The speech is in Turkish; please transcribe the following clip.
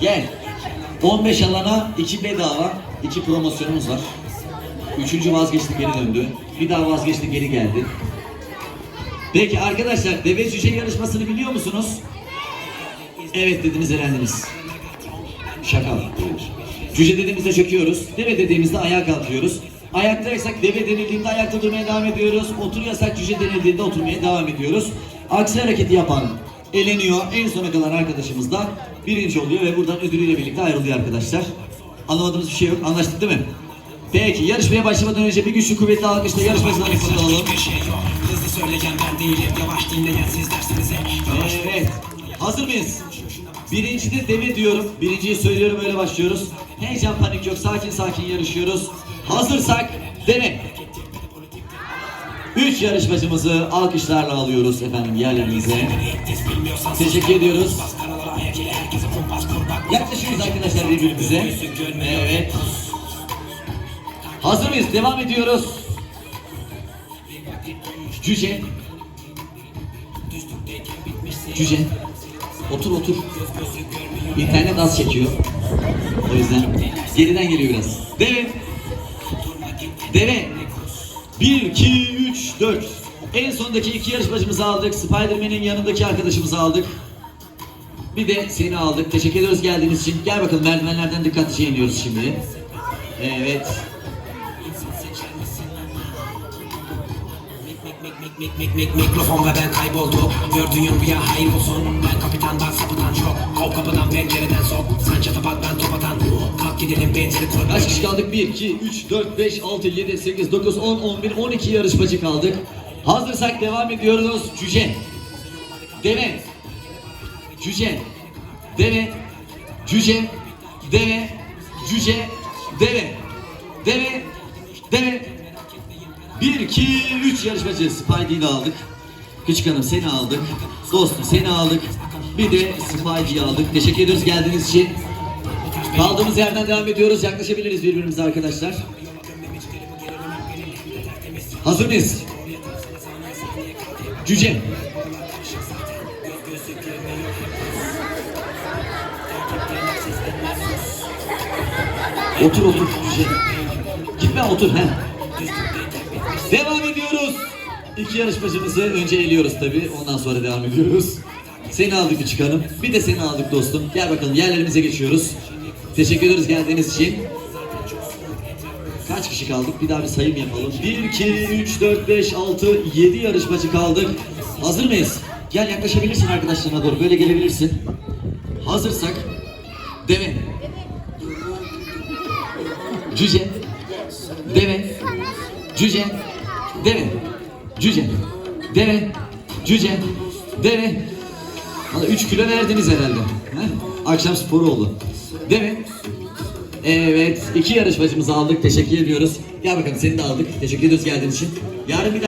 Gel. 15 alana 2 bedava, 2 promosyonumuz var. Üçüncü vazgeçti geri döndü. Bir daha vazgeçti geri geldi. Peki arkadaşlar deve cüce yarışmasını biliyor musunuz? Evet dediniz elendiniz. Şaka. değildir. Cüce dediğimizde çöküyoruz. Deve dediğimizde ayağa kalkıyoruz. Ayaktaysak deve denildiğinde ayakta durmaya devam ediyoruz. Oturuyorsak cüce denildiğinde oturmaya devam ediyoruz. Aksi hareketi yapan eleniyor. En sona kalan arkadaşımız da birinci oluyor ve buradan ödülüyle birlikte ayrılıyor arkadaşlar. Anlamadığımız bir şey yok. Anlaştık değil mi? Peki yarışmaya başlamadan önce bir güçlü kuvvetli alkışla yarışmacılarımızı alalım. Bir şey. Hızlı söyleyen ben değilim. Yavaş dinleyen siz dersiniz. Yavaş Evet. Hazır mıyız? Birincide deve diyorum. Birinciyi söylüyorum öyle başlıyoruz. Heyecan panik yok. Sakin sakin yarışıyoruz. Hazırsak deve. Üç yarışmacımızı alkışlarla alıyoruz efendim yerlerinize. Teşekkür ediyoruz. Yaklaşıyoruz arkadaşlar birbirimize. Evet. Hazır mıyız? Devam ediyoruz. Cüce. Cüce. Otur otur. İnternet az çekiyor. O yüzden geriden geliyor biraz. Deve. Deve. 1, 2, 3, 4. En sondaki iki yarışmacımızı aldık. Spider-Man'in yanındaki arkadaşımızı aldık. Bir de seni aldık. Teşekkür ediyoruz geldiğiniz için. Gel bakalım merdivenlerden dikkatlice iniyoruz şimdi. Evet. Mik mik mik mik mik mikrofon ve ben kayboldum Gördüğün rüya hayır olsun Ben kapitandan sapıtan çok Kov kapıdan pencereden sok Sen çatapat ben top atan Kalk gidelim benzeri koy Kaç kişi kaldık? 1, 2, 3, 4, 5, 6, 7, 8, 9, 10, 11, 12 yarışmacı kaldık. Hazırsak devam ediyoruz. Cüce. Deve. Cüce. Deve. Cüce. Deve. Cüce. Deve. Deve. Deve. 1, 2, 3 yarışmacı. Spidey'i de aldık. Küçük hanım seni aldık. Dostum seni aldık. Bir de Spidey'i aldık. Teşekkür ediyoruz geldiğiniz için. Kaldığımız yerden devam ediyoruz. Yaklaşabiliriz birbirimize arkadaşlar. Hazır mıyız? Cüce. Otur otur. Gitme otur he. Devam ediyoruz. İki yarışmacımızı önce eliyoruz tabi. Ondan sonra devam ediyoruz. Seni aldık küçük hanım. Bir de seni aldık dostum. Gel bakalım yerlerimize geçiyoruz. Teşekkür ederiz geldiğiniz için. Kaç kişi kaldık? Bir daha bir sayım yapalım. 1, 2, 3, 4, 5, 6, 7 yarışmacı kaldık. Hazır mıyız? Gel yaklaşabilirsin arkadaşlarına doğru. Böyle gelebilirsin. Hazırsak. Deve. Cüce. Deve. Cüce. Deve. Cüce. Deve. Cüce. Deve. Valla 3 kilo verdiniz herhalde. He? Akşam sporu oldu. Deve. Evet, iki yarışmacımızı aldık. Teşekkür ediyoruz. Gel bakalım seni de aldık. Teşekkür ediyoruz geldiğin için. Yarın bir daha